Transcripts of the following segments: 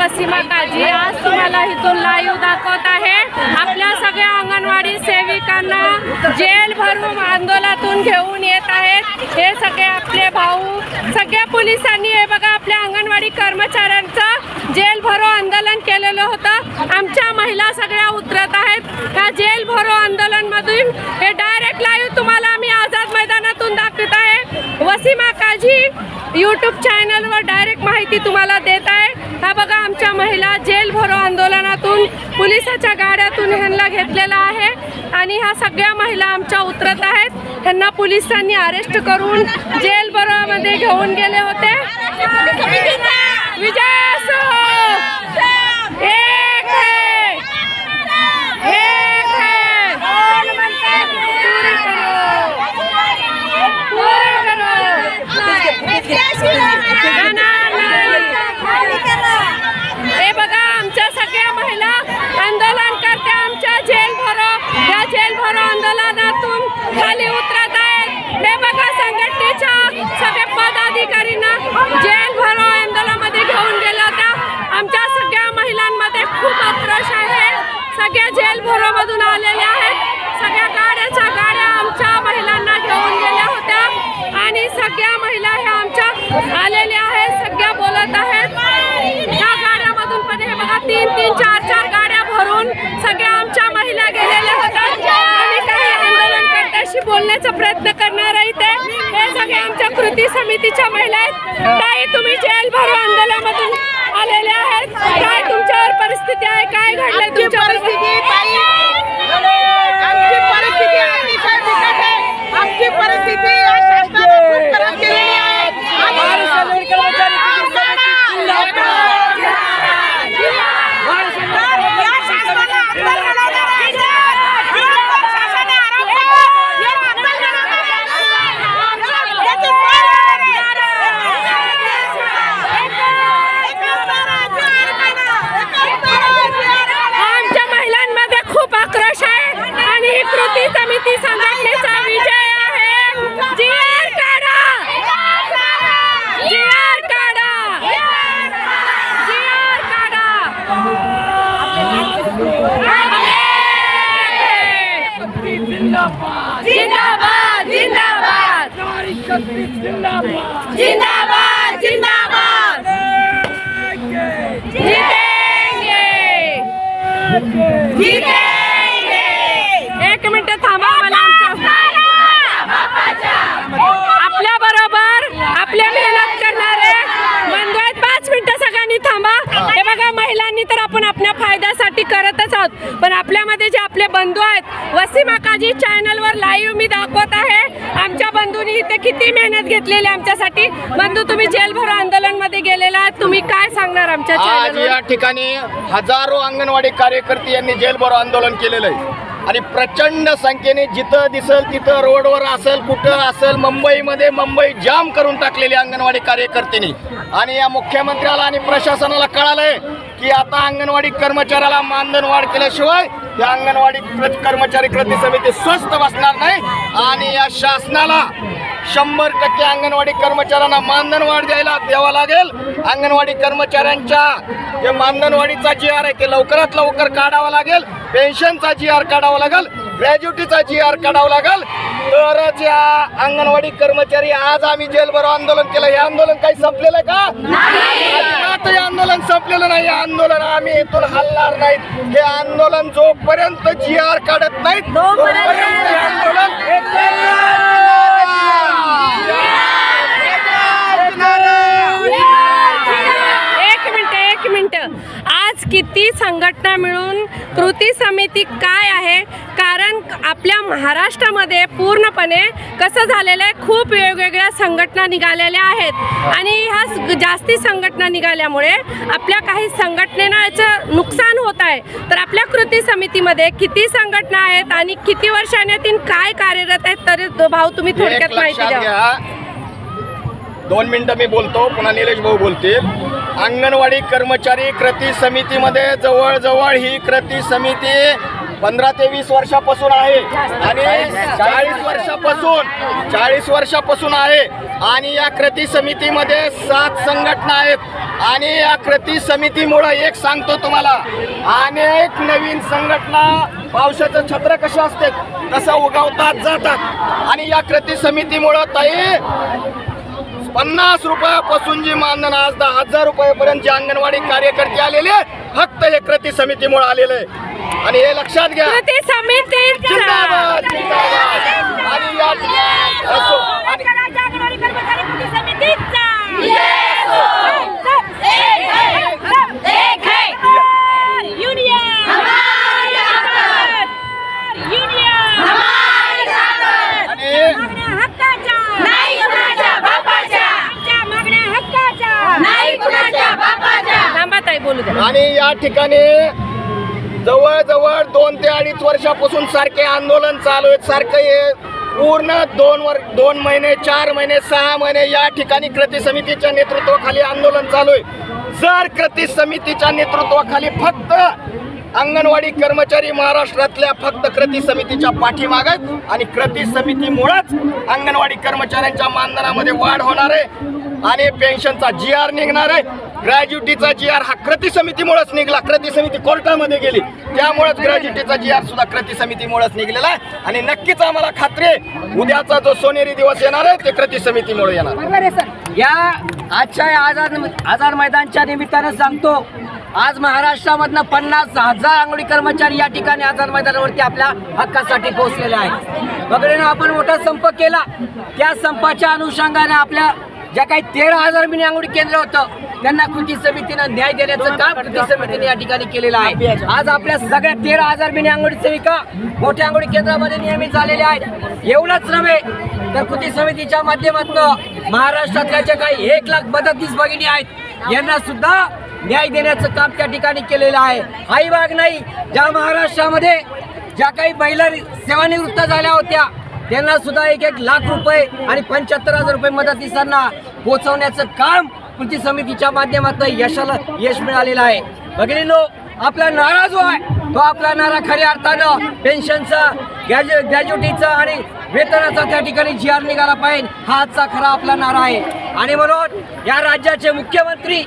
वसीमा काजी आज तुम्हाला इथून लाईव्ह दाखवत आहे. आपल्या सगळ्या अंगणवाडी सेविकांना जेल भरून आंदोलनातून घेऊन येत आहेत. हे सगळे आपले भाऊ सगळ्या पोलिसांनी हे बघा आपल्या अंगणवाडी कर्मचाऱ्यांचं जेल भरो आंदोलन केलेलं होतं. आमच्या महिला सगळ्या उतरत आहेत. ह्या जेल भरो आंदोलनमधून? हे डायरेक्ट लाईव्ह तुम्हाला आम्ही आझाद मैदानातून दाखवत आहे. वसीमा काझी यूट्यूब चॅनलवर डायरेक्ट माहिती तुम्हाला देत आहे. हा बघा आमच्या महिला जेल भरो आंदोलनातून पोलिसाच्या गाड्यातून ह्यांना घेतलेला आहे. आणि ह्या सगळ्या महिला आमच्या उतरत आहेत. ह्यांना पोलिसांनी अरेस्ट करून जेल भरोमध्ये घेऊन गेले होते. एक है! एक है! पूर्ण करो! पूर्ण करो! ना, ना, ना. हे बघा आमच्या सगळ्या महिला आंदोलन करते आमच्या जेल भरो या जेल भरो आंदोलनातून खाली उतरत आहेत हे बघा संघटनेच्या सगळ्या पदाधिकारींना जेल भरो आंदोलनामध्ये घेऊन गेला होता आमच्या सगळ्या महिलांमध्ये खूप आक्रोश आहे सगळ्या जेल भरो मधून आलेल्या आहेत. सगळ्या गाड्याच्या गाड्या आमच्या महिलांना घेऊन गेल्या होत्या. आणि सगळ्या महिला ह्या आमच्या आलेल्या आहेत सगळ्या बोलत आहेत. या गाड्यामधून पण हे बघा तीन तीन चार चार गाड्या भरून सगळ्या आमच्या महिला गेलेल्या होत्या. आम्ही काही आंदोलनकर्त्याशी बोलण्याचा प्रयत्न करणार आहे ते हे सगळे आमच्या कृती समितीच्या महिला आहेत. ताई तुम्ही जेल भरो आंदोलनामधून आलेल्या आहेत. काय तुमच्यावर परिस्थिती आहे? काय घडलंय आमची तुमच्या परिस्थिती ताई आमची परिस्थिती अतिशय बिकट आहे आमची परिस्थिती या शासनाने खूप खराब केलेली आहे आणि या शासनाला अंमल बनवलेला आहे. निवडणूक शासनाने आरंभ या आंदोलनाला याची आमच्या महिलांमध्ये खूप आक्रोश आहे आणि ही कृती समिती संघटनेचा विजय आहे जी आर काढा जी आर काढा जी आर काढा जिंदाबाद जिंदाबाद जिंदाबाद जिंदाबाद जीतेंगे जीतेंगे एक मिनिट थांबा मला आपल्या बरोबर आपल्या मेहनत करणारे बंधू आहेत पाच मिनिटं सगळ्यांनी थांबा हे बघा महिलांनी तर आपण आपल्या फायद्यासाठी करतच आहोत पण आपल्यामध्ये जे आपले बंधू वसीम आकाजी चॅनलवर लाईव्ह मी दाखवत आहे. आमच्या बंधूंनी इथे किती मेहनत घेतलेली आहे आमच्यासाठी. बंधू तुम्ही जेल भरो आंदोलनमध्ये गेलेला आहात. तुम्ही काय सांगणार आमच्या आज या ठिकाणी हजारो अंगणवाडी कार्यकर्ते यांनी जेलभरो आंदोलन केलेलं आहे. आणि प्रचंड संख्येने जिथं दिसल तिथं रोडवर असेल कुठं असेल मुंबईमध्ये मुंबई जाम करून टाकलेली अंगणवाडी कार्यकर्त्यांनी. आणि या मुख्यमंत्र्याला आणि प्रशासनाला कळालंय की आता अंगणवाडी कर्मचाऱ्याला मानधन वाढ केल्याशिवाय या अंगणवाडी कर्मचारी कृती समिती स्वस्त बसणार नाही. आणि या शासनाला शंभर टक्के अंगणवाडी कर्मचाऱ्यांना मानधन वाढ द्यायला द्यावा लागेल. अंगणवाडी कर्मचाऱ्यांच्या जे मानधनवाढीचा जी आर आहे ते लवकरात लवकर काढावा लागेल. पेन्शनचा जी आर काढावा लागेल ग्रॅज्युटीचा जी आर काढावा लागेल तरच या अंगणवाडी कर्मचारी आज आम्ही जेलभरो आंदोलन केलं. हे आंदोलन काही संपलेलं का? अजिबात हे आंदोलन संपलेलं नाही. हे आंदोलन आम्ही इथून हलणार नाहीत. हे आंदोलन जोपर्यंत जी आर काढत नाहीत तोपर्यंत हे आंदोलन एक मिनिट एक मिनिट आज किती संघटना मिळून कृती समिती काय आहे? कारण आपल्या महाराष्ट्रामध्ये पूर्णपणे कसं झालेलं आहे खूप वेगवेगळ्या संघटना निघालेल्या आहेत. आणि ह्या जास्ती संघटना निघाल्यामुळे आपल्या काही संघटनेनं याचं नुकसान होत आहे. तर आपल्या कृती समितीमध्ये किती संघटना आहेत आणि किती वर्षाने तीन काय कार्यरत आहेत तरी भाऊ तुम्ही थोडक्यात माहिती द्या. दोन मिनटं मी बोलतो. पुन्हा निलेश भाऊ बोलतील. अंगणवाडी कर्मचारी कृती समितीमध्ये जवळजवळ ही कृती समिती पंधरा ते वीस वर्षापासून आहे. आणि चाळीस वर्षापासून चाळीस वर्षापासून आहे. आणि या कृती समितीमध्ये सात संघटना आहेत. आणि या कृती समितीमुळं एक सांगतो तुम्हाला अनेक नवीन संघटना पावसाचं छत्र कसे असते तसं उगवतात जातात. आणि या कृती समितीमुळं ताई पन्नास रुपयापासून जी मानधन आज दहा हजार रुपयापर्यंत जे अंगणवाडी कार्यकर्ते आलेले फक्त हे कृती समितीमुळे आलेले. आणि हे लक्षात घ्या. आणि थांबा ताई बोलू द्या आणि या ठिकाणी जवळजवळ दोन ते अडीच वर्षापासून सारखे आंदोलन चालू आहेत. सारखं हे पूर्ण दोन वर दोन महिने चार महिने सहा महिने या ठिकाणी कृती समितीच्या नेतृत्वाखाली आंदोलन चालू आहे. जर कृती समितीच्या नेतृत्वाखाली फक्त अंगणवाडी कर्मचारी महाराष्ट्रातल्या फक्त कृती समितीच्या पाठीमाग आहेत आणि कृती समितीमुळेच अंगणवाडी कर्मचाऱ्यांच्या मानधनामध्ये वाढ होणार आहे. आणि पेन्शनचा जी आर निघणार आहे. ग्रॅज्युटीचा जी आर हा कृती समितीमुळेच निघला. कृती समिती कोर्टामध्ये गेली. त्यामुळेच ग्रॅज्युटीचा जी आर सुद्धा कृती समितीमुळेच निघलेला आहे. आणि नक्कीच आम्हाला खात्री आहे उद्याचा जो सोनेरी दिवस येणार आहे ते कृती समितीमुळे येणार. या आजच्या या आझाद आझाद मैदानच्या निमित्तानं सांगतो आज महाराष्ट्रामधनं पन्नास हजार अंगडी कर्मचारी या ठिकाणी आझाद मैदानावरती आपल्या हक्कासाठी पोहोचलेले आहेत. बगडेनं आपण मोठा संप केला. त्या संपाच्या अनुषंगाने आपल्या ज्या काही तेरा हजार मिनी अंगडी केंद्र होतं त्यांना कृती समितीनं न्याय देण्याचं काम कृती समितीने या ठिकाणी केलेलं आहे. आज आपल्या सगळ्या तेरा हजार मिनी अंगडी सेविका मोठ्या अंगडी केंद्रामध्ये नियमित झालेल्या आहेत. एवढंच नव्हे तर कृती समितीच्या माध्यमातून महाराष्ट्रातल्या ज्या काही एक लाख मदतीस भगिनी आहेत यांना सुद्धा न्याय देण्याचं काम त्या ठिकाणी केलेलं आहे. हाही भाग नाही ज्या महाराष्ट्रामध्ये ज्या काही महिला सेवानिवृत्त झाल्या होत्या त्यांना सुद्धा एक एक लाख रुपये आणि पंच्याहत्तर हजार रुपये मदतीसांना पोहोचवण्याचं काम कृती समितीच्या माध्यमातून यशाला यश मिळालेलं आहे. भगिनीनो आपला नारा जो आहे तो आपला नारा खऱ्या अर्थानं पेन्शनचा ग्रॅज्यु ग्रॅज्युटीचा आणि वेतनाचा त्या ठिकाणी जी आर निघाला पाहिजे. हा आजचा खरा आपला नारा आहे. आणि म्हणून या राज्याचे मुख्यमंत्री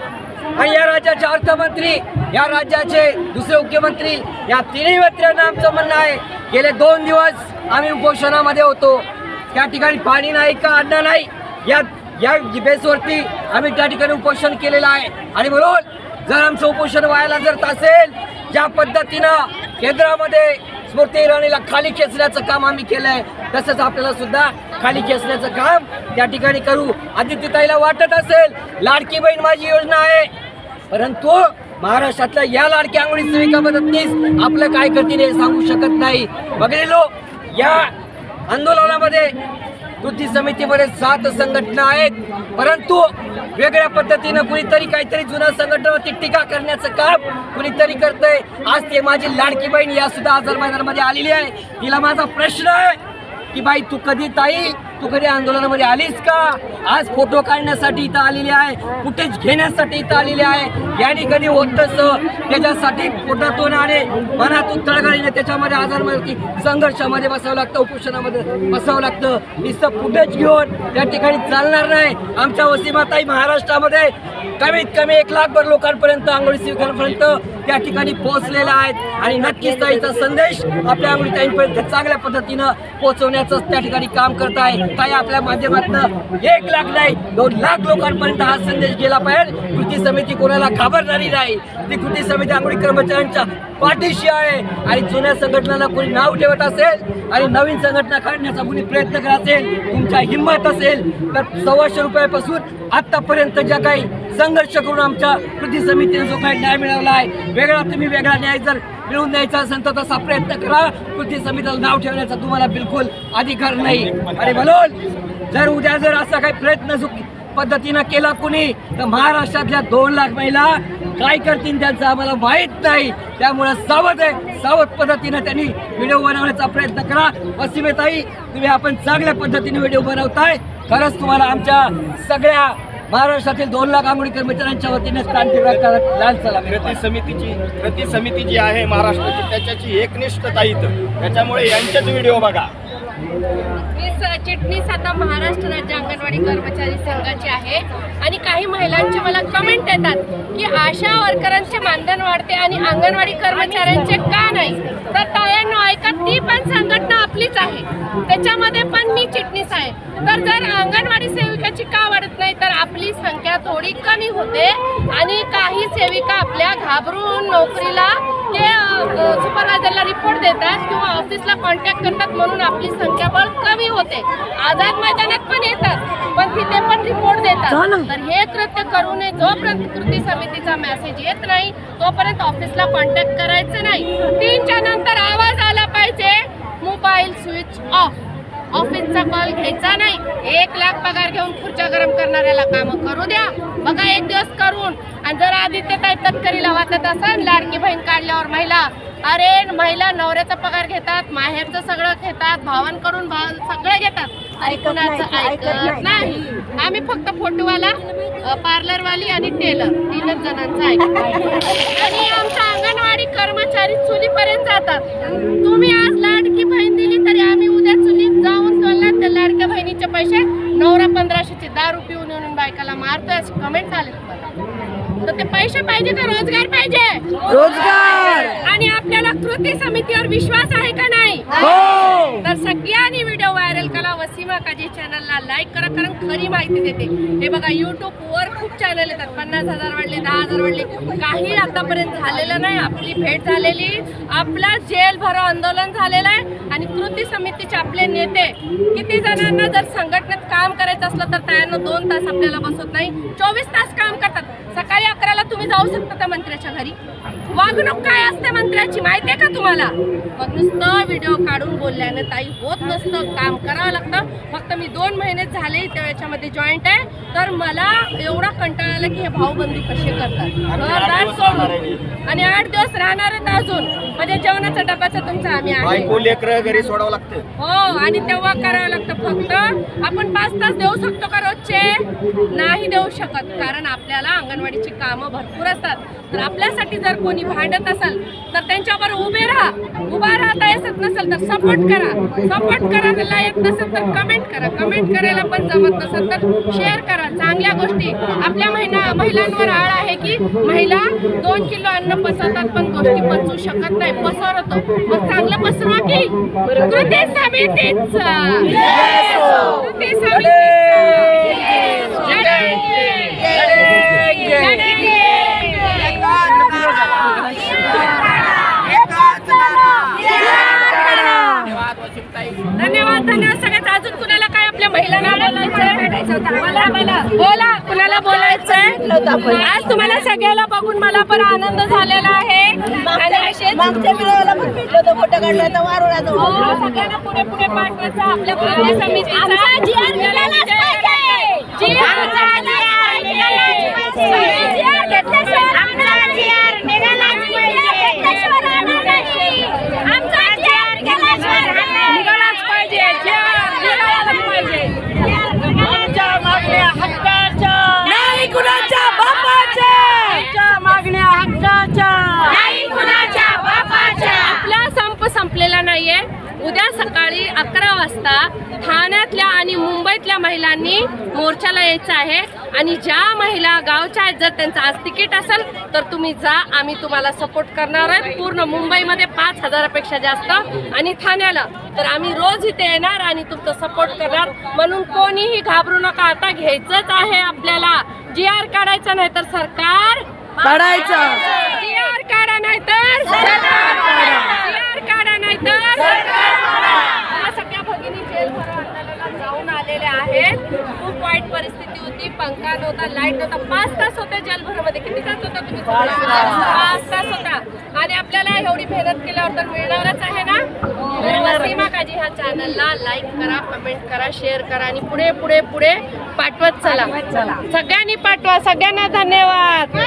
आणि या राज्याचे अर्थमंत्री या राज्याचे दुसरे मुख्यमंत्री या तिन्ही मंत्र्यांना आमचं म्हणणं आहे गेले दोन दिवस आम्ही उपोषणामध्ये होतो. त्या ठिकाणी पाणी नाही का अन्न नाही? या या बेसवरती आम्ही त्या ठिकाणी उपोषण केलेलं आहे. आणि म्हणून जर आमचं उपोषण व्हायला जर असेल ज्या पद्धतीनं केंद्रामध्ये स्मृती इराणीला खाली खेचण्याचं काम आम्ही केलं आहे तसंच आपल्याला सुद्धा खाली खेचण्याचं काम त्या ठिकाणी करू. आदित्यताईला वाटत असेल लाडकी बहीण माझी योजना आहे. परंतु महाराष्ट्रातल्या या लाडक्या आंघोळी सेविका मदतनीस आपलं काय करतील हे सांगू शकत नाही. बघलेलो या आंदोलनामध्ये कृती समितीमध्ये सात संघटना आहेत. परंतु वेगळ्या पद्धतीनं कुणीतरी काहीतरी जुन्या संघटनावरती टीका करण्याचं काम कुणीतरी करतंय. आज ते माझी लाडकी बहीण या सुद्धा आझाद मैदानामध्ये आलेली आहे. तिला माझा प्रश्न आहे. की बाई तू कधी ताई तू कधी आंदोलनामध्ये आलीस का? आज फोटो काढण्यासाठी इथं आलेली आहे फुटेज घेण्यासाठी इथं आलेली आहे. याने कधी होत त्याच्यासाठी पोटातून आणि मनातून तळगाळीने त्याच्यामध्ये आजारमध्ये संघर्षामध्ये बसावं लागतं उपोषणामध्ये बसावं लागतं. नुसतं फुटेज घेऊन त्या ठिकाणी चालणार नाही. आमच्या वसीमाताई महाराष्ट्रामध्ये कमीत कमी एक लाखभर लोकांपर्यंत आंघोळी स्वीकारपर्यंत त्या ठिकाणी पोहोचलेल्या आहेत. आणि नक्कीच ताईचा संदेश आपल्या आंघोळी चांगल्या पद्धतीनं पोहोचवण्याचं त्या ठिकाणी काम करत आहे. ताई आपल्या माध्यमातून एक लाख नाही दोन लाख लोकांपर्यंत हा संदेश गेला पाहिजे. कृती समिती कोणाला घाबरणारी नाही. ती कृती समिती आंघोळी कर्मचाऱ्यांच्या पाठीशी आहे. आणि जुन्या संघटनाला कोणी नाव ठेवत असेल आणि नवीन संघटना काढण्याचा कोणी प्रयत्न करत असेल तुमच्या हिंमत असेल तर सव्वाशे रुपयापासून आतापर्यंत ज्या काही संघर्ष करून आमच्या कृती समितीने जो काही न्याय मिळवला आहे वेगळा तुम्ही वेगळा न्याय जर मिळवून द्यायचा असेल तर तसा प्रयत्न करा. कृती समितीला नाव ठेवण्याचा तुम्हाला बिलकुल अधिकार नाही. आणि म्हणून जर उद्या जर असा काही प्रयत्न चुक पद्धतीनं केला कुणी तर महाराष्ट्रातल्या दोन लाख महिला काय करतील त्यांचं आम्हाला माहीत नाही. त्यामुळे सावध आहे सावध पद्धतीनं त्यांनी व्हिडिओ बनवण्याचा प्रयत्न करा. पश्चिमेताई तुम्ही आपण चांगल्या पद्धतीने व्हिडिओ बनवताय. खरंच तुम्हाला आमच्या सगळ्या महाराष्ट्रातील दोन लाख आंघोळी कर्मचाऱ्यांच्या वतीने क्रांतिकारक लाल सलाम कृती समितीची कृती समिती जी आहे महाराष्ट्राची त्याच्याची एकनिष्ठता इथं. त्याच्यामुळे यांचेच व्हिडिओ बघा. चिटणीस आता महाराष्ट्र राज्य अंगणवाडी कर्मचारी संघाची आहे. आणि काही महिलांचे मला कमेंट येतात की आशा वर्करांचे मानधन वाढते आणि अंगणवाडी कर्मचाऱ्यांचे का नाही? तर तायांनो ऐका ती पण संघटना आपलीच आहे. त्याच्यामध्ये पण मी चिटणीस आहे. तर जर अंगणवाडी सेविकाची का वाढत नाही तर आपली संख्या थोडी कमी होते आणि काही सेविका आपल्या घाबरून नोकरीला ते सुपरवायझरला रिपोर्ट देतात किंवा ऑफिसला कॉन्टॅक्ट करतात म्हणून आपली संख्याबळ कमी होते. आझाद मैदानात पण येतात पण तिथे पण रिपोर्ट देतात. तर हे कृत्य करू नये. जोपर्यंत कृती समितीचा मेसेज येत नाही. तोपर्यंत ऑफिसला कॉन्टॅक्ट करायचं नाही. तीनच्या नंतर आवाज आला पाहिजे. Mobile switch off. ऑफिसचा कॉल घ्यायचा नाही. एक लाख पगार घेऊन खुर्च्या गरम करणाऱ्याला काम करू द्या. बघा एक दिवस करून. आणि जर आदित्यताई तटकरीला वाटत असेल लाडकी बहीण काढल्यावर महिला. अरे महिला नवऱ्याचा पगार घेतात माहेरचं सगळं घेतात भावांकडून भाव सगळं घेतात. कुणाचं ऐकत नाही. आम्ही फक्त फोटोवाला पार्लरवाली आणि टेलर तीनच जणांचं ऐकतो आणि आमच्या अंगणवाडी कर्मचारी चुलीपर्यंत जातात. तुम्ही आज लाडकी बहीण दिली तरी आम्ही उद्या चुलीत जाऊन तुला त्या लाडक्या बहिणीचे पैसे नवरा पंधराशेचे दारू पिऊन येऊन बायकाला मारतोय असे कमेंट झाले तुम्हाला. तर ते पैसे पाहिजे का? रोजगार पाहिजे. रोजगार! आणि आपल्याला कृती समितीवर विश्वास आहे का नाही? हो! तर सगळ्यांनी व्हिडिओ व्हायरल करा. वसीमा काजी चॅनलला लाईक करा कारण खरी माहिती देते. हे बघा युट्यूब वर खूप चॅनल येतात. पन्नास हजार वाढले दहा हजार वाढले. काही आतापर्यंत झालेलं नाही. आपली भेट झालेली आपला जेल भरो आंदोलन झालेलं आहे. आणि कृती समितीचे आपले नेते किती जणांना जर संघटनेत काम करायचं असलं तर त्यांना दोन तास आपल्याला बसत नाही. चोवीस तास काम करतात. सकाळी अकराला तुम्ही जाऊ शकता त्या मंत्र्याच्या घरी. वागणूक काय असते मंत्र्याची? माहिती आहे का तुम्हाला? मग नुसतं व्हिडिओ काढून बोलल्याने ताई होत नसतं काम करावं लागतं. फक्त मी दोन महिने झाले त्याच्यामध्ये जॉईंट आहे. तर मला एवढा कंटाळा आला की हे भाऊबंदी कसे करतात? घरदार सोडून. आणि आठ दिवस राहणार आहेत अजून. म्हणजे जेवणाचा डब्याचा तुमचा आम्ही आहे. घरी सोडावं लागतं. हो आणि तेव्हा करावं लागतं फक्त. आपण पाच तास देऊ शकतो का रोजचे? नाही देऊ शकत. कारण आपल्याला अंगणवाडीची कामं भरपूर असतात. तर आपल्यासाठी जर कोणी भांडत असेल तर त्यांच्यावर उभे राहा. उभा राहता येत नसेल तर सपोर्ट करा. सपोर्ट करायला येत नसेल तर कमेंट करा. कमेंट करायला पण जमत नसेल तर शेअर करा. चांगल्या गोष्टी. आपल्या महिला महिलांवर आळ आहे की महिला दोन किलो अन्न पचवतात पण गोष्टी पचवू शकत नाही. पसरवतो मग चांगलं पसरवा की? कृती समितीच. कृती धन्यवाद धन्यवाद सगळ्यात अजून कुणाला काय आपल्या महिलांना बोला कुणाला बोलायचंय आज तुम्हाला सगळ्याला बघून मला पण आनंद झालेला आहे आणि असेच मागच्या वेळेला पण भेटलो होतो फोटो काढला होता वारुळा हो, सगळ्यांना पुढे पुढे पाठवायचं आपल्या समितीचा जी आर निघालाच पाहिजे जी आर निघालाच पाहिजे जी आर निघालाच पाहिजे नाही कुणाच्या बापाच्या मागण्या हक्काच्या आपला संप संपलेला नाहीये उद्या सकाळी अकरा वाजता ठाण्यातल्या आणि मुंबईतल्या महिलांनी मोर्चाला यायचं आहे. आणि ज्या महिला गावच्या आहेत जर त्यांचं आज तिकीट असेल तर तुम्ही जा. आम्ही तुम्हाला सपोर्ट करणार आहे. पूर्ण मुंबईमध्ये पाच हजारापेक्षा जास्त. आणि ठाण्याला तर आम्ही रोज इथे येणार आणि तुमचं सपोर्ट करणार. म्हणून कोणीही घाबरू नका. आता घ्यायचंच आहे आपल्याला. जी आर काढायचं नाही तर सरकार काढायचं. जी आर काढा नाही तर जी आर काढा नाही तर या सगळ्या भगिनी जेल भरो आंदोलनात जाऊन आलेल्या आहेत खूप वाईट परिस्थिती होती होता. लाइट नव्हता. पाच तास होते जलभरामध्ये. किती तास होता तुम्ही पाच तास होता. आणि आपल्याला एवढी मेहनत केल्यावर तर मिळणारच आहे ना? सीमा काजी ह्या चॅनलला लाईक करा कमेंट करा शेअर करा आणि पुढे पुढे पुढे पाठवत चला. सगळ्यांनी पाठवा. सगळ्यांना धन्यवाद.